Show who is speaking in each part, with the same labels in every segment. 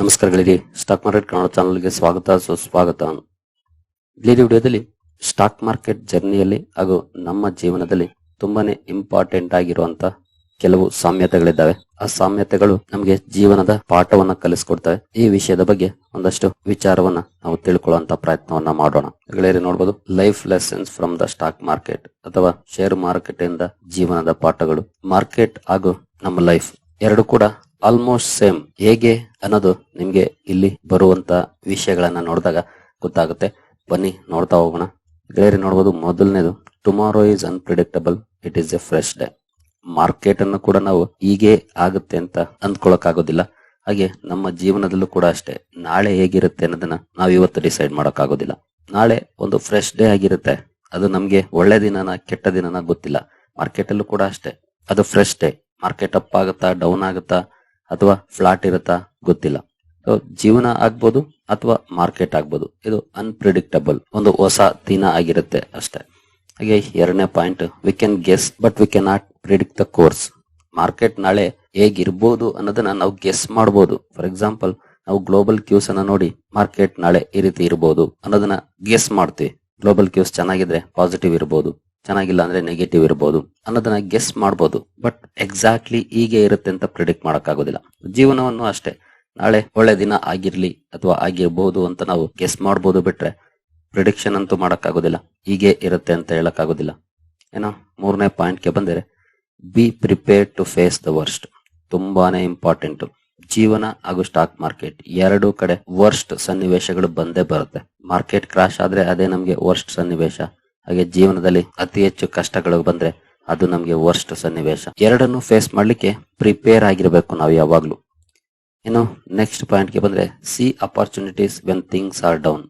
Speaker 1: ನಮಸ್ಕಾರಗಳಿರಿ stock market Kannada ಚಾನಲ್ಗೆ ಸ್ವಾಗತ, ಸುಸ್ವಾಗತ. ಇಲ್ಲಿ ವಿಡಿಯೋದಲ್ಲಿ ಸ್ಟಾಕ್ ಮಾರ್ಕೆಟ್ ಜರ್ನಿಯಲ್ಲಿ ಹಾಗೂ ನಮ್ಮ ಜೀವನದಲ್ಲಿ ತುಂಬಾನೇ ಇಂಪಾರ್ಟೆಂಟ್ ಆಗಿರುವಂತ ಕೆಲವು ಸಾಮ್ಯತೆಗಳಿದ್ದಾವೆ. ಆ ಸಾಮ್ಯತೆಗಳು ನಮಗೆ ಜೀವನದ ಪಾಠವನ್ನ ಕಲಿಸ್ಕೊಡ್ತವೆ. ಈ ವಿಷಯದ ಬಗ್ಗೆ ಒಂದಷ್ಟು ವಿಚಾರವನ್ನ ನಾವು ತಿಳ್ಕೊಳ್ಳುವಂತ ಪ್ರಯತ್ನವನ್ನ ಮಾಡೋಣ. ಗೆಳೆಯರಿ ನೋಡಬಹುದು life lessons from the stock market ಅಥವಾ ಶೇರ್ ಮಾರ್ಕೆಟ್ ಇಂದ ಜೀವನದ ಪಾಠಗಳು. ಮಾರ್ಕೆಟ್ ಹಾಗೂ ನಮ್ಮ ಲೈಫ್ ಎರಡು ಕೂಡ ಆಲ್ಮೋಸ್ಟ್ ಸೇಮ್ ಹೇಗೆ ಅನ್ನೋದು ನಿಮ್ಗೆ ಇಲ್ಲಿ ಬರುವಂತ ವಿಷಯಗಳನ್ನ ನೋಡಿದಾಗ ಗೊತ್ತಾಗುತ್ತೆ. ಬನ್ನಿ ನೋಡ್ತಾ ಹೋಗೋಣ. ಗೆಳೆಯರಿ ನೋಡ್ಬೋದು ಮೊದಲನೇದು tomorrow is unpredictable it is a fresh day market ಅನ್ನು ಕೂಡ ನಾವು ಹೀಗೆ ಆಗುತ್ತೆ ಅಂತ ಅಂದ್ಕೊಳಕ್ ಆಗೋದಿಲ್ಲ ಹಾಗೆ ನಮ್ಮ ಜೀವನದಲ್ಲೂ ಕೂಡ ಅಷ್ಟೇ. ನಾಳೆ ಹೇಗಿರುತ್ತೆ ಅನ್ನೋದನ್ನ ನಾವು ಇವತ್ತು ಡಿಸೈಡ್ ಮಾಡಕ್ ಆಗೋದಿಲ್ಲ ನಾಳೆ ಒಂದು ಫ್ರೆಶ್ ಡೇ ಆಗಿರುತ್ತೆ. ಅದು ನಮ್ಗೆ ಒಳ್ಳೆ ದಿನನ ಕೆಟ್ಟ ದಿನನ ಗೊತ್ತಿಲ್ಲ. ಮಾರ್ಕೆಟ್ ಅಲ್ಲೂ ಕೂಡ ಅಷ್ಟೇ. ಅದು ಫ್ರೆಶ್ ಡೇ ಮಾರ್ಕೆಟ್ ಅಪ್ ಆಗುತ್ತಾ ಡೌನ್ ಆಗುತ್ತಾ? ಅಥವಾ ಫ್ಲಾಟ್ ಇರುತ್ತಾ ಗೊತ್ತಿಲ್ಲ. ಜೀವನ ಆಗ್ಬೋದು ಅಥವಾ ಮಾರ್ಕೆಟ್ ಆಗ್ಬೋದು. ಇದು ಅನ್ಪ್ರಿಡಿಕ್ಟಬಲ್ ಒಂದು ಹೊಸ ದಿನ ಆಗಿರುತ್ತೆ ಅಷ್ಟೇ. ಹಾಗೆ ಎರಡನೇ point we can guess but we can not predict the course market ನಾಳೆ ಹೇಗಿರ್ಬೋದು ಅನ್ನೋದನ್ನ ನಾವು ಗೆಸ್ ಮಾಡಬಹುದು ಫಾರ್ ಎಕ್ಸಾಂಪಲ್ ನಾವು ಗ್ಲೋಬಲ್ ಕ್ಯೂಸ್ ಅನ್ನ ನೋಡಿ ಮಾರ್ಕೆಟ್ ನಾಳೆ ಈ ರೀತಿ ಇರಬಹುದು ಅನ್ನೋದನ್ನ ಗೆಸ್ ಮಾಡ್ತೀವಿ. ಗ್ಲೋಬಲ್ ಕ್ಯೂಸ್ ಚೆನ್ನಾಗಿದ್ರೆ ಪಾಸಿಟಿವ್ ಇರಬಹುದು ಚೆನ್ನಾಗಿಲ್ಲ ಅಂದ್ರೆ ನೆಗೆಟಿವ್ ಇರಬಹುದು ಅನ್ನೋದನ್ನ ಗೆಸ್ ಮಾಡಬಹುದು ಬಟ್ ಎಕ್ಸಾಕ್ಟ್ಲಿ ಹೀಗೆ ಇರುತ್ತೆ ಅಂತ ಪ್ರಿಡಿಕ್ಟ್ ಮಾಡಕ್ಕಾಗೋದಿಲ್ಲ. ಜೀವನವನ್ನು ಅಷ್ಟೇ. ನಾಳೆ ಒಳ್ಳೆ ದಿನ ಆಗಿರ್ಲಿ ಅಥವಾ ಆಗಿರಬಹುದು ಅಂತ ನಾವು ಗೆಸ್ ಮಾಡಬಹುದು ಬಿಟ್ರೆ ಪ್ರಿಡಿಕ್ಷನ್ ಅಂತೂ ಮಾಡಕ್ಕಾಗೋದಿಲ್ಲ. ಹೀಗೆ ಇರುತ್ತೆ ಅಂತ ಹೇಳಕ್ಕಾಗೋದಿಲ್ಲ. ಏನೋ ಮೂರನೇ ಪಾಯಿಂಟ್ಗೆ ಬಂದರೆ be prepare to face the worst ತುಂಬಾನೇ ಇಂಪಾರ್ಟೆಂಟ್ ಜೀವನ ಹಾಗೂ ಸ್ಟಾಕ್ ಮಾರ್ಕೆಟ್ ಎರಡೂ ಕಡೆ ವರ್ಸ್ಟ್ ಸನ್ನಿವೇಶಗಳು ಬಂದೇ ಬರುತ್ತೆ. ಮಾರ್ಕೆಟ್ ಕ್ರಾಶ್ ಆದ್ರೆ ಅದೇ ನಮ್ಗೆ ವರ್ಸ್ಟ್ ಸನ್ನಿವೇಶ. ಹಾಗೆ ಜೀವನದಲ್ಲಿ ಅತಿ ಹೆಚ್ಚು ಕಷ್ಟಗಳು ಬಂದ್ರೆ ಅದು ನಮ್ಗೆ ವರ್ಸ್ಟ್ ಸನ್ನಿವೇಶ. ಎರಡನ್ನು ಫೇಸ್ ಮಾಡ್ಲಿಕ್ಕೆ ಪ್ರಿಪೇರ್ ಆಗಿರ್ಬೇಕು ನಾವು ಯಾವಾಗ್ಲೂ. ಇನ್ನು ನೆಕ್ಸ್ಟ್ ಪಾಯಿಂಟ್ಗೆ ಬಂದ್ರೆ see opportunities when things are down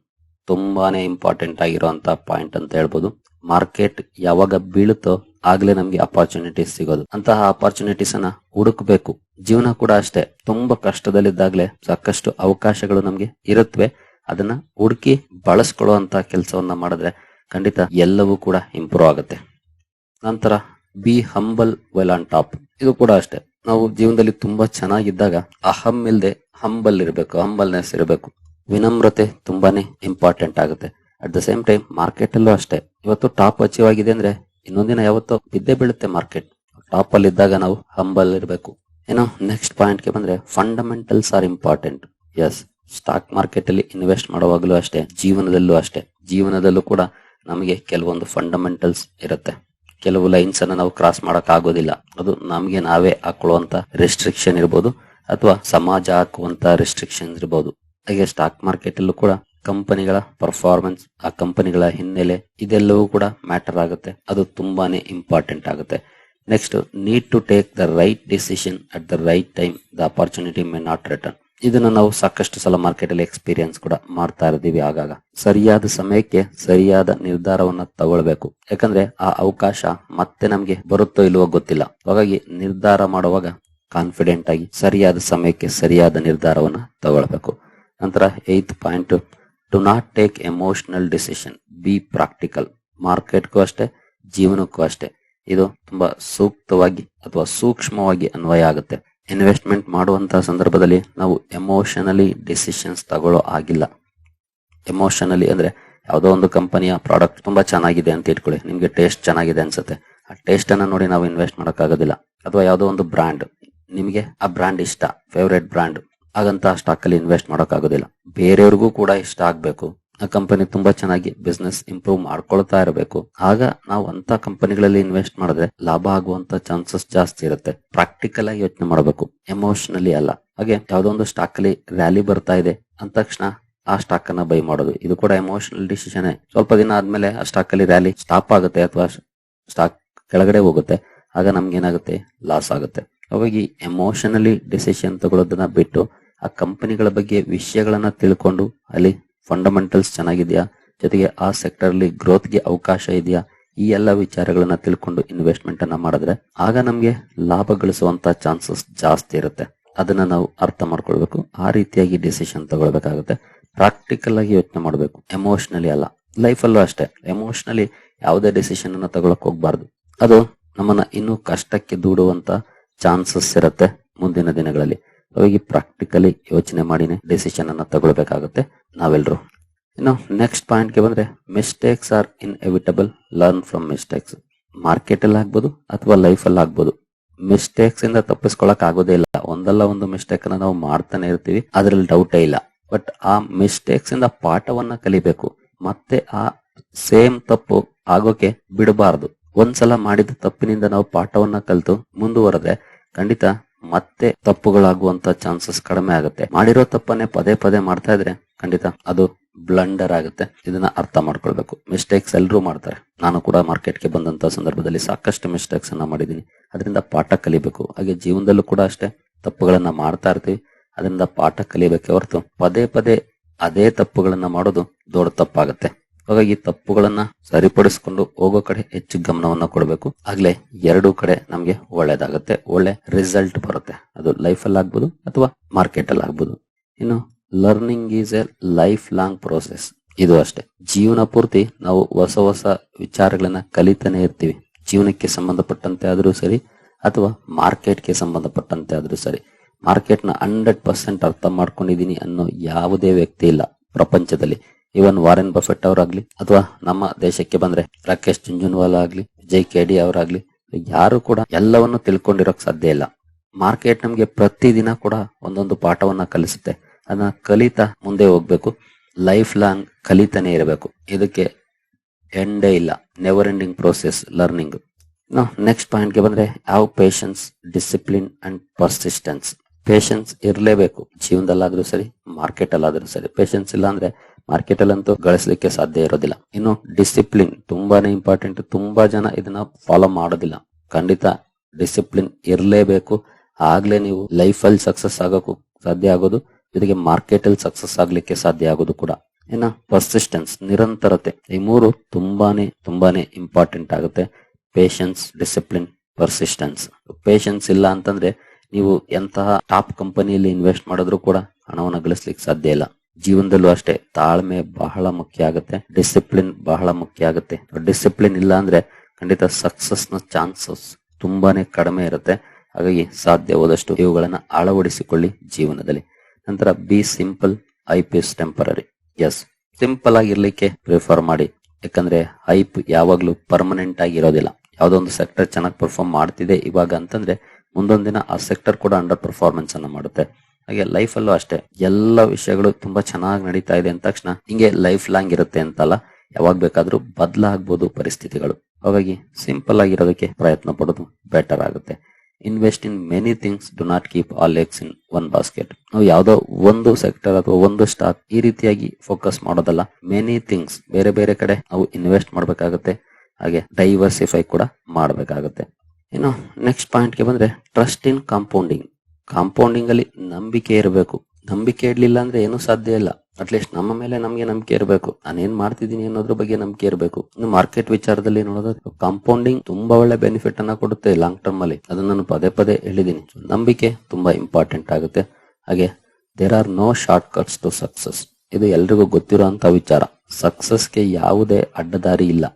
Speaker 1: ತುಂಬಾನೇ ಇಂಪಾರ್ಟೆಂಟ್ ಆಗಿರುವಂತ ಪಾಯಿಂಟ್ ಅಂತ ಹೇಳ್ಬೋದು. ಮಾರ್ಕೆಟ್ ಯಾವಾಗ ಬೀಳುತ್ತೋ ಆಗ್ಲೇ ನಮ್ಗೆ ಅಪರ್ಚುನಿಟೀಸ್ ಸಿಗೋದು. ಅಂತಹ ಅಪರ್ಚುನಿಟೀಸ್ ಅನ್ನ ಹುಡುಕ್ಬೇಕು. ಜೀವನ ಕೂಡ ಅಷ್ಟೇ. ತುಂಬಾ ಕಷ್ಟದಲ್ಲಿದ್ದಾಗ್ಲೇ ಸಾಕಷ್ಟು ಅವಕಾಶಗಳು ನಮ್ಗೆ ಇರುತ್ತವೆ ಅದನ್ನ ಹುಡುಕಿ ಬಳಸ್ಕೊಳ್ಳುವಂತ ಕೆಲಸವನ್ನ ಮಾಡಿದ್ರೆ ಖಂಡಿತ ಎಲ್ಲವೂ ಕೂಡ ಇಂಪ್ರೂವ್ ಆಗುತ್ತೆ. ನಂತರ be humble well on top ಇದು ಕೂಡ ಅಷ್ಟೇ. ನಾವು ಜೀವನದಲ್ಲಿ ತುಂಬಾ ಚೆನ್ನಾಗಿದ್ದಾಗ, ಅಹಂ ಇಲ್ಲದೆ ಹಂಬಲ್ ಇರಬೇಕು ಹಂಬಲ್ನೆಸ್ ಇರಬೇಕು. ವಿನಮ್ರತೆ ತುಂಬಾನೇ ಇಂಪಾರ್ಟೆಂಟ್ ಆಗುತ್ತೆ. At the same time market ಅಲ್ಲೂ ಅಷ್ಟೇ. ಇವತ್ತು ಟಾಪ್ ಅಚೀವ್ ಆಗಿದೆ ಅಂದ್ರೆ ಇನ್ನೊಂದಿನ ಯಾವತ್ತೋ ಬಿದ್ದೇ ಬೀಳುತ್ತೆ ಮಾರ್ಕೆಟ್ ಟಾಪ್ ಅಲ್ಲಿ ಇದ್ದಾಗ ನಾವು ಹಂಬಲ್ ಇರಬೇಕು. ಏನೋ ನೆಕ್ಸ್ಟ್ ಪಾಯಿಂಟ್ಗೆ ಬಂದ್ರೆ fundamentals are important as stock market ಅಲ್ಲಿ ಇನ್ವೆಸ್ಟ್ ಮಾಡುವಾಗಲೂ ಅಷ್ಟೇ, ಜೀವನದಲ್ಲೂ ಅಷ್ಟೇ. ಜೀವನದಲ್ಲೂ ಕೂಡ ನಮಗೆ ಕೆಲವೊಂದು ಫಂಡಮೆಂಟಲ್ಸ್ ಇರುತ್ತೆ. ಕೆಲವು ಲೈನ್ಸ್ ಅನ್ನ ನಾವು ಕ್ರಾಸ್ ಮಾಡಕ್ ಆಗೋದಿಲ್ಲ. ಅದು ನಮಗೆ ನಾವೇ ಹಾಕೊಳ್ಳುವಂತ ರೆಸ್ಟ್ರಿಕ್ಷನ್ ಇರ್ಬೋದು ಅಥವಾ ಸಮಾಜ ಹಾಕುವಂತ ರೆಸ್ಟ್ರಿಕ್ಷನ್ ಇರ್ಬೋದು. ಹಾಗೆ ಸ್ಟಾಕ್ ಮಾರ್ಕೆಟ್ ಅಲ್ಲೂ ಕೂಡ ಕಂಪನಿಗಳ ಪರ್ಫಾರ್ಮೆನ್ಸ್ ಆ ಕಂಪನಿಗಳ ಹಿನ್ನೆಲೆ ಇದೆಲ್ಲವೂ ಕೂಡ ಮ್ಯಾಟರ್ ಆಗುತ್ತೆ. ಅದು ತುಂಬಾನೇ ಇಂಪಾರ್ಟೆಂಟ್ ಆಗುತ್ತೆ. Next need to take the right decision at the right time the opportunity may not return ಇದನ್ನ ನಾವು ಸಾಕಷ್ಟು ಸಲ ಮಾರ್ಕೆಟ್ ಅಲ್ಲಿ ಎಕ್ಸ್ಪೀರಿಯನ್ಸ್ ಕೂಡ ಮಾಡ್ತಾ ಇದ್ದೀವಿ ಆಗಾಗ. ಸರಿಯಾದ ಸಮಯಕ್ಕೆ ಸರಿಯಾದ ನಿರ್ಧಾರವನ್ನ ತಗೊಳ್ಬೇಕು. ಯಾಕಂದ್ರೆ ಆ ಅವಕಾಶ ಮತ್ತೆ ನಮ್ಗೆ ಬರುತ್ತೋ ಇಲ್ವೋ ಗೊತ್ತಿಲ್ಲ. ಹಾಗಾಗಿ ನಿರ್ಧಾರ ಮಾಡುವಾಗ ಕಾನ್ಫಿಡೆಂಟ್ ಆಗಿ ಸರಿಯಾದ ಸಮಯಕ್ಕೆ ಸರಿಯಾದ ನಿರ್ಧಾರವನ್ನ ತಗೊಳ್ಬೇಕು. ನಂತರ eighth point to not take emotional decision be practical ಮಾರ್ಕೆಟ್ಗೂ ಅಷ್ಟೇ, ಜೀವನಕ್ಕೂ ಅಷ್ಟೇ. ಇದು ತುಂಬಾ ಸೂಕ್ತವಾಗಿ ಅಥವಾ ಸೂಕ್ಷ್ಮವಾಗಿ ಅನ್ವಯ ಆಗುತ್ತೆ. ಇನ್ವೆಸ್ಟ್ಮೆಂಟ್ ಮಾಡುವಂತಹ ಸಂದರ್ಭದಲ್ಲಿ ನಾವು ಎಮೋಷನಲಿ ಡಿಸಿಷನ್ಸ್ ತಗೊಳ್ಳೋ ಆಗಿಲ್ಲ ಎಮೋಷನಲಿ ಅಂದ್ರೆ ಯಾವುದೋ ಒಂದು ಕಂಪನಿಯ ಪ್ರಾಡಕ್ಟ್ ತುಂಬಾ ಚೆನ್ನಾಗಿದೆ ಅಂತ ಇಟ್ಕೊಳ್ಳಿ. ನಿಮ್ಗೆ ಟೇಸ್ಟ್ ಚೆನ್ನಾಗಿದೆ ಅನ್ಸುತ್ತೆ. ಆ ಟೇಸ್ಟ್ ಅನ್ನ ನೋಡಿ ನಾವು ಇನ್ವೆಸ್ಟ್ ಮಾಡೋಕ್ಕಾಗೋದಿಲ್ಲ. ಅಥವಾ ಯಾವುದೋ ಒಂದು ಬ್ರ್ಯಾಂಡ್ ನಿಮಗೆ ಆ ಬ್ರ್ಯಾಂಡ್ ಇಷ್ಟ ಫೇವ್ರೇಟ್ ಬ್ರ್ಯಾಂಡ್ ಹಾಗಂತ ಸ್ಟಾಕ್ ಅಲ್ಲಿ ಇನ್ವೆಸ್ಟ್ ಮಾಡೋಕ್ಕಾಗೋದಿಲ್ಲ. ಬೇರೆಯವ್ರಿಗೂ ಕೂಡ ಇಷ್ಟ ಆಗ್ಬೇಕು. ಆ ಕಂಪನಿ ತುಂಬಾ ಚೆನ್ನಾಗಿ ಬಿಸ್ನೆಸ್ ಇಂಪ್ರೂವ್ ಮಾಡ್ಕೊಳ್ತಾ ಇರಬೇಕು. ಆಗ ನಾವು ಅಂತ ಕಂಪನಿಗಳಲ್ಲಿ ಇನ್ವೆಸ್ಟ್ ಮಾಡಿದ್ರೆ ಲಾಭ ಆಗುವಂತ ಚಾನ್ಸಸ್ ಜಾಸ್ತಿ ಇರುತ್ತೆ. ಪ್ರಾಕ್ಟಿಕಲ್ ಆಗಿ ಯೋಚನೆ ಮಾಡಬೇಕು. ಎಮೋಷನಲಿ ಅಲ್ಲ. ಹಾಗೆ ಯಾವುದೋ ಒಂದು ಸ್ಟಾಕ್ ಅಲ್ಲಿ ರ್ಯಾಲಿ ಬರ್ತಾ ಇದೆ, ಅಂದ ತಕ್ಷಣ ಆ ಸ್ಟಾಕ್ ಅನ್ನ ಬೈ ಮಾಡೋದು. ಇದು ಕೂಡ ಎಮೋಷನಲ್ ಡಿಸಿಷನ್ ಸ್ವಲ್ಪ ದಿನ ಆದ್ಮೇಲೆ ಆ ಸ್ಟಾಕ್ ಅಲ್ಲಿ ರ್ಯಾಲಿ ಸ್ಟಾಪ್ ಆಗುತ್ತೆ ಅಥವಾ ಸ್ಟಾಕ್ ಕೆಳಗಡೆ ಹೋಗುತ್ತೆ. ಆಗ ನಮ್ಗೆ ಏನಾಗುತ್ತೆ ಲಾಸ್ ಆಗುತ್ತೆ. ಹಾಗಾಗಿ ಎಮೋಷನಲಿ ಡಿಸಿಷನ್ ತಗೊಳ್ಳೋದನ್ನ ಬಿಟ್ಟು ಆ ಕಂಪನಿಗಳ ಬಗ್ಗೆ ವಿಷಯಗಳನ್ನ ತಿಳ್ಕೊಂಡು ಅಲ್ಲಿ ಫಂಡಮೆಂಟಲ್ಸ್ ಚೆನ್ನಾಗಿದೆಯಾ? ಜೊತೆಗೆ ಆ ಸೆಕ್ಟರ್ ಅಲ್ಲಿ ಗ್ರೋತ್ಗೆ ಅವಕಾಶ ಇದೆಯಾ? ಈ ಎಲ್ಲ ವಿಚಾರಗಳನ್ನ ತಿಳ್ಕೊಂಡು ಇನ್ವೆಸ್ಟ್ಮೆಂಟ್ ಅನ್ನ ಮಾಡಿದ್ರೆ ಆಗ ನಮ್ಗೆ ಲಾಭ ಗಳಿಸುವಂತ ಚಾನ್ಸಸ್ ಜಾಸ್ತಿ ಇರುತ್ತೆ. ಅದನ್ನ ನಾವು ಅರ್ಥ ಮಾಡ್ಕೊಳ್ಬೇಕು. ಆ ರೀತಿಯಾಗಿ ಡಿಸಿಷನ್ ತಗೊಳ್ಬೇಕಾಗುತ್ತೆ. ಪ್ರಾಕ್ಟಿಕಲ್ ಆಗಿ ಯೋಚನೆ ಮಾಡಬೇಕು. ಎಮೋಷನಲಿ ಅಲ್ಲ. ಲೈಫಲ್ಲೂ ಅಷ್ಟೇ. ಎಮೋಷನಲಿ ಯಾವುದೇ ಡಿಸಿಷನ್ ಅನ್ನ ತಗೊಳಕ್ ಹೋಗ್ಬಾರ್ದು. ಅದು ನಮ್ಮನ್ನ ಇನ್ನೂ ಕಷ್ಟಕ್ಕೆ ದೂಡುವಂತ ಚಾನ್ಸಸ್ ಇರುತ್ತೆ ಮುಂದಿನ ದಿನಗಳಲ್ಲಿ. ಅವಾಗಿ ಪ್ರಾಕ್ಟಿಕಲಿ ಯೋಚನೆ ಮಾಡಿನೇ ಡಿಸಿಷನ್ ಅನ್ನ ತಗೊಳ್ಬೇಕಾಗುತ್ತೆ ನಾವೆಲ್ಲರೂ ಇನ್ನು ನೆಕ್ಸ್ಟ್ ಪಾಯಿಂಟ್ಗೆ ಬಂದ್ರೆ mistakes are inevitable learn from mistakes market ಅಲ್ಲಿ ಆಗ್ಬೋದು ಅಥವಾ ಲೈಫ್ ಅಲ್ಲಿ ಆಗ್ಬೋದು. ಮಿಸ್ಟೇಕ್ಸ್ ಇಂದ ತಪ್ಪಿಸ್ಕೊಳಕ್ ಆಗೋದೇ ಇಲ್ಲ. ಒಂದಲ್ಲ ಒಂದು ಮಿಸ್ಟೇಕ್ ಅನ್ನ ನಾವು ಮಾಡ್ತಾನೆ ಇರ್ತೀವಿ, ಅದ್ರಲ್ಲಿ ಡೌಟೇ ಇಲ್ಲ. ಬಟ್ ಆ ಮಿಸ್ಟೇಕ್ಸ್ ಇಂದ ಪಾಠವನ್ನ ಕಲಿಬೇಕು. ಮತ್ತೆ ಆ ಸೇಮ್ ತಪ್ಪು ಆಗೋಕೆ ಬಿಡಬಾರದು. ಒಂದ್ಸಲ ಮಾಡಿದ ತಪ್ಪಿನಿಂದ ನಾವು ಪಾಠವನ್ನ ಕಲಿತು ಮುಂದುವರೆದ್ರೆ ಖಂಡಿತ ಮತ್ತೆ ತಪ್ಪುಗಳಾಗುವಂತ ಚಾನ್ಸಸ್ ಕಡಿಮೆ ಆಗುತ್ತೆ. ಮಾಡಿರೋ ತಪ್ಪನ್ನೇ ಪದೇ ಪದೇ ಮಾಡ್ತಾ ಇದ್ರೆ ಖಂಡಿತ ಅದು ಬ್ಲಂಡರ್ ಆಗುತ್ತೆ. ಇದನ್ನ ಅರ್ಥ ಮಾಡ್ಕೊಳ್ಬೇಕು. ಮಿಸ್ಟೇಕ್ಸ್ ಎಲ್ಲರೂ ಮಾಡ್ತಾರೆ. ನಾನು ಕೂಡ ಮಾರ್ಕೆಟ್ಗೆ ಬಂದಂತ ಸಂದರ್ಭದಲ್ಲಿ ಸಾಕಷ್ಟು ಮಿಸ್ಟೇಕ್ಸ್ ಅನ್ನ ಮಾಡಿದ್ದೀನಿ. ಅದರಿಂದ ಪಾಠ ಕಲಿಬೇಕು. ಹಾಗೆ ಜೀವನದಲ್ಲೂ ಕೂಡ ಅಷ್ಟೇ ತಪ್ಪುಗಳನ್ನ ಮಾಡ್ತಾ ಇರ್ತೀವಿ. ಅದರಿಂದ ಪಾಠ ಕಲಿಬೇಕೆ ಹೊರತು ಪದೇ ಪದೇ ಅದೇ ತಪ್ಪುಗಳನ್ನ ಮಾಡೋದು ದೊಡ್ಡ ತಪ್ಪಾಗುತ್ತೆ. ಹಾಗಾಗಿ ತಪ್ಪುಗಳನ್ನ ಸರಿಪಡಿಸಿಕೊಂಡು ಹೋಗೋ ಕಡೆ ಹೆಚ್ಚು ಗಮನವನ್ನ ಕೊಡಬೇಕು. ಆಗ್ಲೇ ಎರಡೂ ಕಡೆ ನಮ್ಗೆ ಒಳ್ಳೇದಾಗುತ್ತೆ, ಒಳ್ಳೆ ರಿಸಲ್ಟ್ ಬರುತ್ತೆ. ಅದು ಲೈಫ್ ಅಲ್ಲಿ ಆಗ್ಬೋದು ಅಥವಾ ಮಾರ್ಕೆಟ್ ಅಲ್ಲಿ ಆಗ್ಬೋದು. ಇನ್ನು learning is a lifelong process ಇದು ಅಷ್ಟೇ. ಜೀವನ ಪೂರ್ತಿ ನಾವು ಹೊಸ ಹೊಸ ವಿಚಾರಗಳನ್ನ ಕಲಿತಾನೆ ಇರ್ತೀವಿ. ಜೀವನಕ್ಕೆ ಸಂಬಂಧಪಟ್ಟಂತೆ ಆದ್ರೂ ಸರಿ ಅಥವಾ ಮಾರ್ಕೆಟ್ಗೆ ಸಂಬಂಧಪಟ್ಟಂತೆ ಆದ್ರೂ ಸರಿ. ಮಾರ್ಕೆಟ್ನ ಹಂಡ್ರೆಡ್ ಪರ್ಸೆಂಟ್ ಅರ್ಥ ಮಾಡ್ಕೊಂಡಿದೀನಿ ಅನ್ನೋ ಯಾವುದೇ ವ್ಯಕ್ತಿ ಇಲ್ಲ ಪ್ರಪಂಚದಲ್ಲಿ. ಇವನ್ ವಾರೆನ್ ಬಫೆಟ್ ಅವರಾಗ್ಲಿ, ಅಥವಾ ನಮ್ಮ ದೇಶಕ್ಕೆ ಬಂದ್ರೆ ರಾಕೇಶ್ ಜುಂಜುನ್ವಾಲಾ ಆಗ್ಲಿ ಜೈ ಕೆ ಡಿ ಅವರಾಗ್ಲಿ, ಯಾರು ಕೂಡ ಎಲ್ಲವನ್ನು ತಿಳ್ಕೊಂಡಿರೋಕ್ ಸಾಧ್ಯ ಇಲ್ಲ. ಮಾರ್ಕೆಟ್ ನಮ್ಗೆ ಪ್ರತಿದಿನ ಕೂಡ ಒಂದೊಂದು ಪಾಠವನ್ನ ಕಲಿಸುತ್ತೆ. ಅದನ್ನ ಕಲಿತಾ ಮುಂದೆ ಹೋಗ್ಬೇಕು. ಲೈಫ್ ಲಾಂಗ್ ಕಲಿತಾನೆ ಇರಬೇಕು. ಇದಕ್ಕೆ ಎಂಡೇ ಇಲ್ಲ. Never ending process learning next ಪಾಯಿಂಟ್ಗೆ ಬಂದ್ರೆ ಯಾವ patience discipline and persistence patience ಇರಲೇಬೇಕು. ಜೀವನದಲ್ಲಾದ್ರೂ ಸರಿ ಮಾರ್ಕೆಟ್ ಅಲ್ಲಾದ್ರೂ ಸರಿ. ಪೇಷನ್ಸ್ ಇಲ್ಲ ಅಂದ್ರೆ ಮಾರ್ಕೆಟ್ ಅಲ್ಲಂತೂ ಗಳಿಸ್ಲಿಕ್ಕೆ ಸಾಧ್ಯ ಇರೋದಿಲ್ಲ. ಇನ್ನು ಡಿಸಿಪ್ಲಿನ್ ತುಂಬಾನೇ ಇಂಪಾರ್ಟೆಂಟ್ ತುಂಬಾ ಜನ ಇದನ್ನ ಫಾಲೋ ಮಾಡೋದಿಲ್ಲ. ಖಂಡಿತ ಡಿಸಿಪ್ಲಿನ್ ಇರಲೇಬೇಕು. ಆಗ್ಲೇ ನೀವು ಲೈಫ್ ಅಲ್ಲಿ ಸಕ್ಸಸ್ ಆಗೋಕು ಸಾಧ್ಯ ಆಗೋದು, ಜೊತೆಗೆ ಮಾರ್ಕೆಟ್ ಅಲ್ಲಿ ಸಕ್ಸಸ್ ಆಗ್ಲಿಕ್ಕೆ ಸಾಧ್ಯ ಆಗೋದು ಕೂಡ. ಇನ್ನ ಪರ್ಸಿಸ್ಟೆನ್ಸ್ ನಿರಂತರತೆ, ಈ ಮೂರು ತುಂಬಾನೇ ತುಂಬಾನೇ ಇಂಪಾರ್ಟೆಂಟ್ ಆಗುತ್ತೆ. ಪೇಷನ್ಸ್ ಡಿಸಿಪ್ಲಿನ್ ಪರ್ಸಿಸ್ಟೆನ್ಸ್ ಪೇಷನ್ಸ್ ಇಲ್ಲ ಅಂತಂದ್ರೆ ನೀವು ಎಂತಹ ಟಾಪ್ ಕಂಪನಿಯಲ್ಲಿ ಇನ್ವೆಸ್ಟ್ ಮಾಡಿದ್ರು ಕೂಡ ಹಣವನ್ನು ಗಳಿಸ್ಲಿಕ್ಕೆ ಸಾಧ್ಯ ಇಲ್ಲ. ಜೀವನದಲ್ಲೂ ಅಷ್ಟೇ ತಾಳ್ಮೆ ಬಹಳ ಮುಖ್ಯ ಆಗುತ್ತೆ ಡಿಸಿಪ್ಲಿನ್ ಬಹಳ ಮುಖ್ಯ ಆಗುತ್ತೆ. ಡಿಸಿಪ್ಲಿನ್ ಇಲ್ಲ ಅಂದ್ರೆ ಖಂಡಿತ ಸಕ್ಸಸ್ನ ಚಾನ್ಸಸ್ ತುಂಬಾನೇ ಕಡಿಮೆ ಇರುತ್ತೆ. ಹಾಗಾಗಿ ಸಾಧ್ಯವಾದಷ್ಟು ಇವುಗಳನ್ನ ಅಳವಡಿಸಿಕೊಳ್ಳಿ ಜೀವನದಲ್ಲಿ. ನಂತರ be simple hype is temporary as simple ಆಗಿರ್ಲಿಕ್ಕೆ prefer ಮಾಡಿ. ಯಾಕಂದ್ರೆ ಹೈಪ್ ಯಾವಾಗ್ಲೂ ಪರ್ಮನೆಂಟ್ ಆಗಿ ಇರೋದಿಲ್ಲ ಯಾವ್ದೋ ಒಂದು ಸೆಕ್ಟರ್ ಚೆನ್ನಾಗಿ ಪರ್ಫಾರ್ಮ್ ಮಾಡ್ತಿದೆ ಇವಾಗ ಅಂತಂದ್ರೆ ಮುಂದೊಂದಿನ ದಿನ ಆ ಸೆಕ್ಟರ್ ಕೂಡ ಅಂಡರ್ ಪರ್ಫಾರ್ಮೆನ್ಸ್ ಅನ್ನ ಮಾಡುತ್ತೆ. ಹಾಗೆ ಲೈಫ್ ಅಲ್ಲೂ ಅಷ್ಟೇ, ಎಲ್ಲ ವಿಷಯಗಳು ತುಂಬಾ ಚೆನ್ನಾಗಿ ನಡೀತಾ ಇದೆ ಅಂದ ತಕ್ಷಣ ಹಿಂಗೆ ಲೈಫ್ ಲಾಂಗ್ ಇರುತ್ತೆ ಅಂತಲ್ಲ, ಯಾವಾಗ ಬೇಕಾದ್ರೂ ಬದಲಾಗಬಹುದು ಪರಿಸ್ಥಿತಿಗಳು. ಹಾಗಾಗಿ ಸಿಂಪಲ್ ಆಗಿರೋದಕ್ಕೆ ಪ್ರಯತ್ನ ಪಡೋದು ಬೆಟರ್ ಆಗುತ್ತೆ. Invest in many things do not keep all eggs in one basket ನಾವು ಯಾವ್ದೋ ಒಂದು ಸೆಕ್ಟರ್ ಅಥವಾ ಒಂದು ಸ್ಟಾಕ್ ಈ ರೀತಿಯಾಗಿ ಫೋಕಸ್ ಮಾಡೋದಲ್ಲ ಮೆನಿ ಥಿಂಗ್ಸ್ ಬೇರೆ ಬೇರೆ ಕಡೆ ನಾವು ಇನ್ವೆಸ್ಟ್ ಮಾಡಬೇಕಾಗುತ್ತೆ, ಹಾಗೆ ಡೈವರ್ಸಿಫೈ ಕೂಡ ಮಾಡಬೇಕಾಗುತ್ತೆ. ಇನ್ನು ನೆಕ್ಸ್ಟ್ ಪಾಯಿಂಟ್ಗೆ ಬಂದ್ರೆ ಟ್ರಸ್ಟ್ ಇನ್ ಕಾಂಪೌಂಡಿಂಗ್ ಕಾಂಪೌಂಡಿಂಗ್ ಅಲ್ಲಿ ನಂಬಿಕೆ ಇರಬೇಕು. ನಂಬಿಕೆ ಇಡ್ಲಿಲ್ಲ ಅಂದ್ರೆ ಏನು ಸಾಧ್ಯ ಇಲ್ಲ. ಅಟ್ಲೀಸ್ಟ್ ನಮ್ಮ ಮೇಲೆ ನಮಗೆ ನಂಬಿಕೆ ಇರಬೇಕು. ನಾನು ಏನ್ ಮಾಡ್ತಿದ್ದೀನಿ ಅನ್ನೋದ್ರ ಬಗ್ಗೆ ನಂಬಿಕೆ ಇರಬೇಕು. ಇನ್ನು ಮಾರ್ಕೆಟ್ ವಿಚಾರದಲ್ಲಿ ನೋಡೋದು ಕಾಂಪೌಂಡಿಂಗ್ ತುಂಬಾ ಒಳ್ಳೆ ಬೆನಿಫಿಟ್ ಅನ್ನ ಕೊಡುತ್ತೆ ಲಾಂಗ್ ಟರ್ಮ್ ಅಲ್ಲಿ. ಅದನ್ನ ನಾನು ಪದೇ ಪದೇ ಹೇಳಿದ್ದೀನಿ. ನಂಬಿಕೆ ತುಂಬಾ ಇಂಪಾರ್ಟೆಂಟ್ ಆಗುತ್ತೆ. ಹಾಗೆ there are no shortcuts to success ಇದು ಎಲ್ರಿಗೂ ಗೊತ್ತಿರುವಂತ ವಿಚಾರ. ಸಕ್ಸಸ್ಗೆ ಯಾವುದೇ ಅಡ್ಡದಾರಿ ಇಲ್ಲ.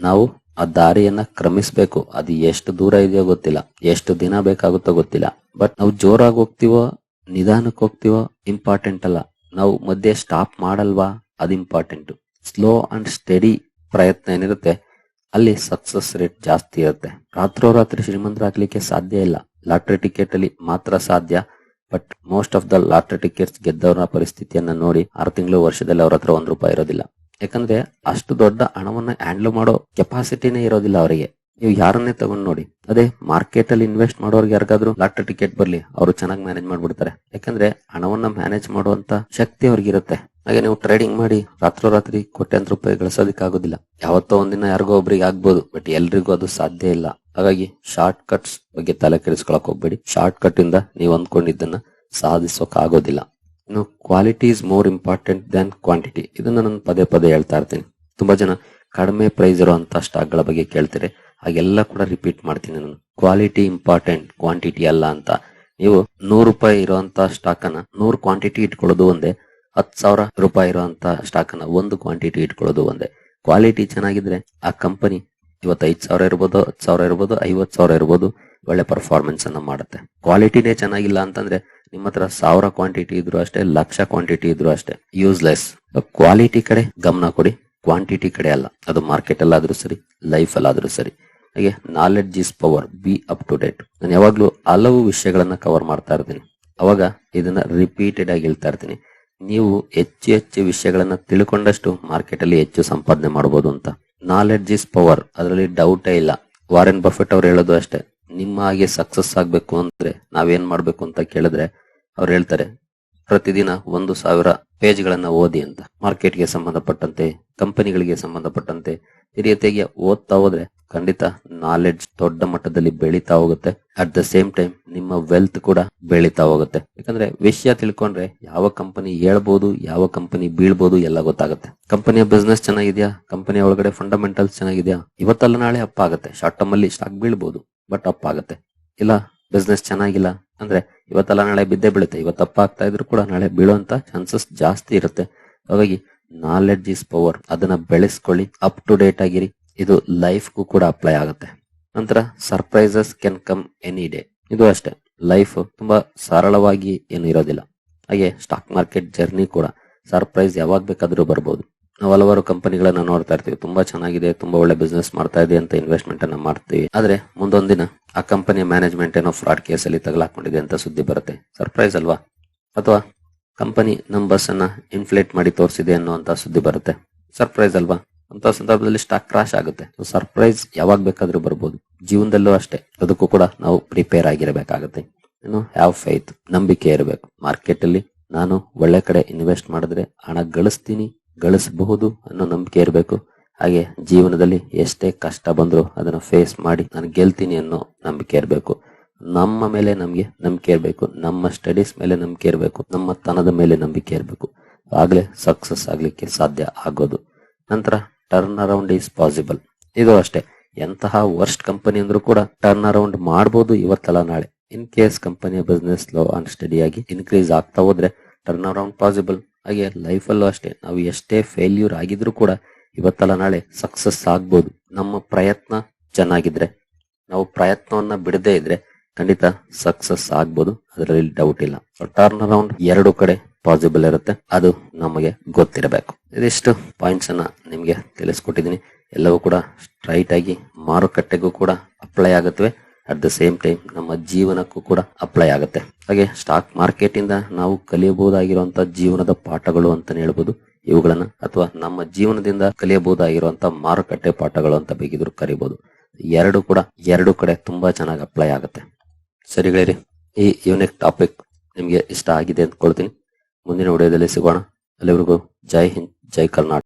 Speaker 1: ನಾವು ಆ ದಾರಿಯನ್ನ ಕ್ರಮಿಸಬೇಕು. ಅದು ಎಷ್ಟು ದೂರ ಇದೆಯೋ ಗೊತ್ತಿಲ್ಲ. ಎಷ್ಟು ದಿನ ಬೇಕಾಗುತ್ತೋ ಗೊತ್ತಿಲ್ಲ. ಬಟ್ ನಾವು ಜೋರಾಗಿ ಹೋಗ್ತೀವೋ ನಿಧಾನಕ್ಕೆ ಹೋಗ್ತೀವೋ ಇಂಪಾರ್ಟೆಂಟ್ ಅಲ್ಲ. ನಾವು ಮಧ್ಯೆ ಸ್ಟಾಪ್ ಮಾಡಲ್ವಾ, ಅದು ಇಂಪಾರ್ಟೆಂಟ್ ಸ್ಲೋ ಅಂಡ್ ಸ್ಟಡಿ ಪ್ರಯತ್ನ ಏನಿರುತ್ತೆ, ಅಲ್ಲಿ ಸಕ್ಸಸ್ ರೇಟ್ ಜಾಸ್ತಿ ಇರುತ್ತೆ. ರಾತ್ರೋರಾತ್ರಿ ಶ್ರೀಮಂತರಾಗ್ಲಿಕ್ಕೆ ಸಾಧ್ಯ ಇಲ್ಲ. ಲಾಟ್ರಿ ಟಿಕೆಟ್ ಅಲ್ಲಿ ಮಾತ್ರ ಸಾಧ್ಯ. But most of the lottery tickets ಗೆದ್ದವರ ಪರಿಸ್ಥಿತಿಯನ್ನ ನೋಡಿ, ಆರು ತಿಂಗಳು ವರ್ಷದಲ್ಲಿ ಅವ್ರ ಹತ್ರ ಒಂದ್ ರೂಪಾಯಿ ಇರೋದಿಲ್ಲ. ಯಾಕಂದ್ರೆ ಅಷ್ಟು ದೊಡ್ಡ ಹಣವನ್ನ ಹ್ಯಾಂಡಲ್ ಮಾಡೋ ಕೆಪಾಸಿಟಿನೇ ಇರೋದಿಲ್ಲ ಅವರಿಗೆ. ನೀವು ಯಾರನ್ನೇ ತಗೊಂಡ್ ನೋಡಿ, ಅದೇ ಮಾರ್ಕೆಟ್ ಅಲ್ಲಿ ಇನ್ವೆಸ್ಟ್ ಮಾಡೋರ್ಗೆ ಯಾರಿಗಾದ್ರೂ ಲಾಟ್ರಿ ಟಿಕೆಟ್ ಬರ್ಲಿ, ಅವರು ಚೆನ್ನಾಗಿ ಮ್ಯಾನೇಜ್ ಮಾಡ್ಬಿಡ್ತಾರೆ. ಯಾಕಂದ್ರೆ ಹಣವನ್ನ ಮ್ಯಾನೇಜ್ ಮಾಡುವಂತ ಶಕ್ತಿ ಅವ್ರಿಗಿರುತ್ತೆ ಹಾಗೆ ನೀವು ಟ್ರೇಡಿಂಗ್ ಮಾಡಿ ರಾತ್ರೋರಾತ್ರಿ ಕೋಟ್ಯಾಂತರ ರೂಪಾಯಿ ಗಳಿಸೋದಕ್ಕಾಗೋದಿಲ್ಲ ಯಾವತ್ತೋ ಒಂದಿನ ಯಾರಿಗೋ ಒಬ್ರಿಗೆ ಆಗ್ಬೋದು ಬಟ್ ಎಲ್ರಿಗೂ ಅದು ಸಾಧ್ಯ ಇಲ್ಲ. ಹಾಗಾಗಿ ಶಾರ್ಟ್ ಕಟ್ಸ್ ಬಗ್ಗೆ ತಲೆ ಕೆಡಿಸ್ಕೊಳಕ್ ಹೋಗ್ಬೇಡಿ. ಶಾರ್ಟ್ ಕಟ್ ಇಂದ ನೀವು ಅಂದ್ಕೊಂಡಿದ್ದನ್ನ ಸಾಧಿಸೋಕ್ ಆಗೋದಿಲ್ಲ. ಇನ್ನು quality is more important than quantity ಇದನ್ನ ನಾನು ಪದೇ ಪದೇ ಹೇಳ್ತಾ ಇರ್ತೀನಿ. ತುಂಬಾ ಜನ ಕಡಿಮೆ ಪ್ರೈಸ್ ಇರುವಂತ ಸ್ಟಾಕ್ಗಳ ಬಗ್ಗೆ ಕೇಳ್ತಾರೆ ಹಾಗೆಲ್ಲ ಕೂಡ ರಿಪೀಟ್ ಮಾಡ್ತೀನಿ ನಾನು. ಕ್ವಾಲಿಟಿ ಇಂಪಾರ್ಟೆಂಟ್ ಕ್ವಾಂಟಿಟಿ ಅಲ್ಲ ಅಂತ. ನೀವು ನೂರು ರೂಪಾಯಿ ಇರುವಂತ ಸ್ಟಾಕ್ ಅನ್ನ ನೂರು ಕ್ವಾಂಟಿಟಿ ಇಟ್ಕೊಳ್ಳೋದು ಒಂದೇ, ಹತ್ತು ಸಾವಿರ ರೂಪಾಯಿ ಇರುವಂತ ಸ್ಟಾಕ್ ಅನ್ನ ಒಂದು ಕ್ವಾಂಟಿಟಿ ಇಟ್ಕೊಳ್ಳೋದು ಒಂದೇ. ಕ್ವಾಲಿಟಿ ಚೆನ್ನಾಗಿದ್ರೆ ಆ ಕಂಪನಿ ಇವತ್ತು ಐದ್ ಸಾವಿರ ಇರ್ಬೋದು, ಹತ್ತು ಸಾವಿರ ಇರ್ಬೋದು, ಐವತ್ತು ಸಾವಿರ ಇರ್ಬೋದು, ಒಳ್ಳೆ ಪರ್ಫಾರ್ಮೆನ್ಸ್ ಅನ್ನ ಮಾಡುತ್ತೆ. ಕ್ವಾಲಿಟಿನೇ ಚೆನ್ನಾಗಿಲ್ಲ ಅಂತಂದ್ರೆ ನಿಮ್ಮ ಹತ್ರ ಸಾವಿರ ಕ್ವಾಂಟಿಟಿ ಇದ್ರು ಅಷ್ಟೇ, ಲಕ್ಷ ಕ್ವಾಂಟಿಟಿ ಇದ್ರು ಅಷ್ಟೇ. ಯೂಸ್ಲೆಸ್ ಕ್ವಾಲಿಟಿ ಕಡೆ ಗಮನ ಕೊಡಿ. ಕ್ವಾಂಟಿಟಿ ಕಡೆ ಅಲ್ಲ. ಅದು ಮಾರ್ಕೆಟ್ ಅಲ್ಲಾದ್ರೂ ಸರಿ ಲೈಫ್ ಅಲ್ಲಾದ್ರೂ ಸರಿ. ಹಾಗೆ knowledge is power be up to date ನಾನು ಯಾವಾಗ್ಲೂ ಹಲವು ವಿಷಯಗಳನ್ನ ಕವರ್ ಮಾಡ್ತಾ ಇರ್ತೀನಿ. ಅವಾಗ ಇದನ್ನ ರಿಪೀಟೆಡ್ ಆಗಿ ಹೇಳ್ತಾ ಇರ್ತೀನಿ. ನೀವು ಹೆಚ್ಚು ಹೆಚ್ಚು ವಿಷಯಗಳನ್ನ ತಿಳ್ಕೊಂಡಷ್ಟು ಮಾರ್ಕೆಟ್ ಅಲ್ಲಿ ಹೆಚ್ಚು ಸಂಪಾದನೆ ಮಾಡಬಹುದು ಅಂತ. ನಾಲೆಡ್ಜ್ ಇಸ್ ಪವರ್ ಅದರಲ್ಲಿ ಡೌಟೇ ಇಲ್ಲ. ವಾರೆನ್ ಬಫೆಟ್ ಅವ್ರು ಹೇಳೋದು ಅಷ್ಟೇ. ನಿಮ್ಮ ಹಾಗೆ ಸಕ್ಸಸ್ ಆಗ್ಬೇಕು ಅಂದ್ರೆ ನಾವೇನ್ ಮಾಡ್ಬೇಕು ಅಂತ ಕೇಳಿದ್ರೆ ಅವ್ರು ಹೇಳ್ತಾರೆ, ಪ್ರತಿದಿನ ಒಂದು ಸಾವಿರ ಪೇಜ್ಗಳನ್ನ ಓದಿ ಅಂತ. ಮಾರ್ಕೆಟ್ಗೆ ಸಂಬಂಧಪಟ್ಟಂತೆ ಕಂಪನಿಗಳಿಗೆ ಸಂಬಂಧಪಟ್ಟಂತೆ ಈ ಓದ್ತಾ ಹೋದ್ರೆ ಖಂಡಿತ ನಾಲೆಡ್ಜ್ ದೊಡ್ಡ ಮಟ್ಟದಲ್ಲಿ ಬೆಳೀತಾ ಹೋಗುತ್ತೆ. ಅಟ್ ದ ಸೇಮ್ ಟೈಮ್ ನಿಮ್ಮ ವೆಲ್ತ್ ಕೂಡ ಬೆಳೀತಾ ಹೋಗುತ್ತೆ. ಯಾಕಂದ್ರೆ ವಿಷಯ ತಿಳ್ಕೊಂಡ್ರೆ ಯಾವ ಕಂಪನಿ ಹೇಳ್ಬೋದು, ಯಾವ ಕಂಪನಿ ಬೀಳ್ಬೋದು ಎಲ್ಲ ಗೊತ್ತಾಗುತ್ತೆ. ಕಂಪನಿಯ ಬಿಸ್ನೆಸ್ ಚೆನ್ನಾಗಿದ್ಯಾ? ಕಂಪನಿಯ ಒಳಗಡೆ ಫಂಡಮೆಂಟಲ್ಸ್ ಚೆನ್ನಾಗಿದ್ಯಾ? ಇವತ್ತಲ್ಲ ನಾಳೆ ಅಪ್ ಆಗುತ್ತೆ ಶಾರ್ಟ್ ಟರ್ಮ್ ಅಲ್ಲಿ ಸ್ಟಾಕ್ ಬೀಳ್ಬೋದು ಬಟ್ ಅಪ್ ಆಗುತ್ತೆ ಇಲ್ಲ ಬಿಸ್ನೆಸ್ ಚೆನ್ನಾಗಿಲ್ಲ ಅಂದ್ರೆ ಇವತ್ತಲ್ಲ ನಾಳೆ ಬಿದ್ದೇ ಬೀಳುತ್ತೆ. ಇವತ್ತು ಅಪ್ ಆಗ್ತಾ ಇದ್ರು ಕೂಡ ನಾಳೆ ಬೀಳುವಂತ ಚಾನ್ಸಸ್ ಜಾಸ್ತಿ ಇರುತ್ತೆ. ಹಾಗಾಗಿ ನಾಲೆಡ್ಜ್ ಇಸ್ ಪವರ್ ಅದನ್ನ ಬೆಳೆಸ್ಕೊಳ್ಳಿ ಅಪ್ ಟು ಡೇಟ್ ಆಗಿರಿ. ಇದು ಲೈಫ್ಗೂ ಕೂಡ ಅಪ್ಲೈ ಆಗುತ್ತೆ. ನಂತರ surprises can come any day ಇದು ಅಷ್ಟೇ. ಲೈಫ್ ತುಂಬಾ ಸರಳವಾಗಿ ಏನು ಇರೋದಿಲ್ಲ. ಹಾಗೆ ಸ್ಟಾಕ್ ಮಾರ್ಕೆಟ್ ಜರ್ನಿ ಕೂಡ ಸರ್ಪ್ರೈಸ್ ಯಾವಾಗ ಬೇಕಾದ್ರೂ ಬರ್ಬೋದು. ನಾವು ಹಲವಾರು ಕಂಪನಿಗಳನ್ನ ನೋಡ್ತಾ ಇರ್ತೀವಿ. ತುಂಬಾ ಚೆನ್ನಾಗಿದೆ, ತುಂಬಾ ಒಳ್ಳೆ ಬಿಸ್ನೆಸ್ ಮಾಡ್ತಾ ಇದೆ ಅಂತ ಇನ್ವೆಸ್ಟ್ಮೆಂಟ್ ಅನ್ನ ಮಾಡ್ತೀವಿ. ಆದ್ರೆ ಮುಂದೊಂದ್ ದಿನ ಆ ಕಂಪನಿಯ ಮ್ಯಾನೇಜ್ಮೆಂಟ್ ಏನೋ ಫ್ರಾಡ್ ಕೇಸ್ ಅಲ್ಲಿ ತಗಲಾಕೊಂಡಿದೆ ಅಂತ ಸುದ್ದಿ ಬರುತ್ತೆ. ಸರ್ಪ್ರೈಸ್ ಅಲ್ವಾ? ಅಥವಾ ಕಂಪನಿ ನಂಬರ್ಸ್ ಅನ್ನ ಇನ್ಫ್ಲೇಟ್ ಮಾಡಿ ತೋರಿಸಿದೆ ಅನ್ನುವಂತ ಸುದ್ದಿ ಬರುತ್ತೆ. ಸರ್ಪ್ರೈಸ್ ಅಲ್ವಾ? ಅಂತ ಸಂದರ್ಭದಲ್ಲಿ ಸ್ಟಾಕ್ ಕ್ರಾಶ್ ಆಗುತ್ತೆ. ಸರ್ಪ್ರೈಸ್ ಯಾವಾಗ ಬೇಕಾದ್ರೂ ಬರ್ಬೋದು. ಜೀವನದಲ್ಲೂ ಅಷ್ಟೇ. ಅದಕ್ಕೂ ಕೂಡ ನಾವು ಪ್ರಿಪೇರ್ ಆಗಿರಬೇಕಾಗುತ್ತೆ. ಏನು ಹ್ಯಾವ್ ಫೈತ್ ನಂಬಿಕೆ ಇರಬೇಕು. ಮಾರ್ಕೆಟ್ ಅಲ್ಲಿ ನಾನು ಒಳ್ಳೆ ಕಡೆ ಇನ್ವೆಸ್ಟ್ ಮಾಡಿದ್ರೆ ಹಣ ಗಳಿಸ್ತೀನಿ, ಗಳಿಸಬಹುದು ಅನ್ನೋ ನಂಬಿಕೆ ಇರಬೇಕು. ಹಾಗೆ ಜೀವನದಲ್ಲಿ ಎಷ್ಟೇ ಕಷ್ಟ ಬಂದ್ರು ಅದನ್ನ ಫೇಸ್ ಮಾಡಿ ನಾನು ಗೆಲ್ತೀನಿ ಅನ್ನೋ ನಂಬಿಕೆ ಇರಬೇಕು. ನಮ್ಮ ಮೇಲೆ ನಮಗೆ ನಂಬಿಕೆ ಇರಬೇಕು. ನಮ್ಮ ಸ್ಟಡೀಸ್ ಮೇಲೆ ನಂಬಿಕೆ ಇರಬೇಕು. ನಮ್ಮ ತನದ ಮೇಲೆ ನಂಬಿಕೆ ಇರಬೇಕು. ಆಗ್ಲೇ ಸಕ್ಸಸ್ ಆಗಲಿಕ್ಕೆ ಸಾಧ್ಯ ಆಗೋದು. ನಂತರ ಟರ್ನ್ ಅರೌಂಡ್ ಈಸ್ ಪಾಸಿಬಲ್ ಇದು ಅಷ್ಟೇ. ಎಂತಹ ವರ್ಸ್ಟ್ ಕಂಪನಿ ಅಂದ್ರೂ ಕೂಡ ಟರ್ನ್ ಅರೌಂಡ್ ಮಾಡಬಹುದು ಇವತ್ತಲ್ಲ ನಾಳೆ. ಇನ್ ಕೇಸ್ ಕಂಪನಿಯ ಬಿಸ್ನೆಸ್ ಲೋ ಅಂಡ್ ಆಗಿ ಇನ್ಕ್ರೀಸ್ ಆಗ್ತಾ ಹೋದ್ರೆ ಟರ್ನ್ ಅರೌಂಡ್ ಪಾಸಿಬಲ್ ಹಾಗೆ ಲೈಫ್ ಅಲ್ಲೂ ಅಷ್ಟೇ. ನಾವು ಎಷ್ಟೇ ಫೇಲ್ಯೂರ್ ಆಗಿದ್ರು ಕೂಡ ಇವತ್ತಲ್ಲ ನಾಳೆ ಸಕ್ಸಸ್ ಆಗ್ಬೋದು. ನಮ್ಮ ಪ್ರಯತ್ನ ಚೆನ್ನಾಗಿದ್ರೆ, ನಾವು ಪ್ರಯತ್ನವನ್ನ ಬಿಡದೇ ಇದ್ರೆ ಖಂಡಿತ ಸಕ್ಸಸ್ ಆಗ್ಬೋದು. ಅದರಲ್ಲಿ ಡೌಟ್ ಇಲ್ಲ. ಟರ್ನ್ ಅರೌಂಡ್ ಎರಡು ಕಡೆ ಪಾಸಿಬಲ್ ಇರುತ್ತೆ. ಅದು ನಮಗೆ ಗೊತ್ತಿರಬೇಕು. ಇದಿಷ್ಟು ಪಾಯಿಂಟ್ಸ್ ಅನ್ನ ನಿಮಗೆ ತಿಳಿಸ್ಕೊಟ್ಟಿದ್ದೀನಿ. ಎಲ್ಲವೂ ಕೂಡ ಸ್ಟ್ರೈಟ್ ಆಗಿ ಮಾರುಕಟ್ಟೆಗೂ ಕೂಡ ಅಪ್ಲೈ ಆಗುತ್ತವೆ. ಅಟ್ ದ ಸೇಮ್ ಟೈಮ್ ನಮ್ಮ ಜೀವನಕ್ಕೂ ಕೂಡ ಅಪ್ಲೈ ಆಗುತ್ತೆ. ಹಾಗೆ ಸ್ಟಾಕ್ ಮಾರ್ಕೆಟ್ ಇಂದ ನಾವು ಕಲಿಯಬಹುದಾಗಿರುವಂತಹ ಜೀವನದ ಪಾಠಗಳು ಅಂತಾನೆ ಹೇಳ್ಬೋದು. ಇವುಗಳನ್ನ ಅಥವಾ ನಮ್ಮ ಜೀವನದಿಂದ ಕಲಿಯಬಹುದಾಗಿರುವಂತಹ ಮಾರುಕಟ್ಟೆ ಪಾಠಗಳು ಅಂತ ಬೇಕಿದ್ರು ಕರಿಬಹುದು ಎರಡು ಕೂಡ ಎರಡು ಕಡೆ ತುಂಬಾ ಚೆನ್ನಾಗಿ ಅಪ್ಲೈ ಆಗುತ್ತೆ. ಸರಿ ಗೆಳೆಯರಿ, ಈ ಯುನಿಕ್ ಟಾಪಿಕ್ ನಿಮಗೆ ಇಷ್ಟ ಆಗಿದೆ ಅಂತ ಕೊಡ್ತೀನಿ ಮುಂದಿನ ವಿಡಿಯೋದಲ್ಲಿ ಸಿಗೋಣ. ಅಲ್ಲಿವರೆಗೂ ಜೈ ಹಿಂದ್, ಜೈ ಕರ್ನಾಟಕ.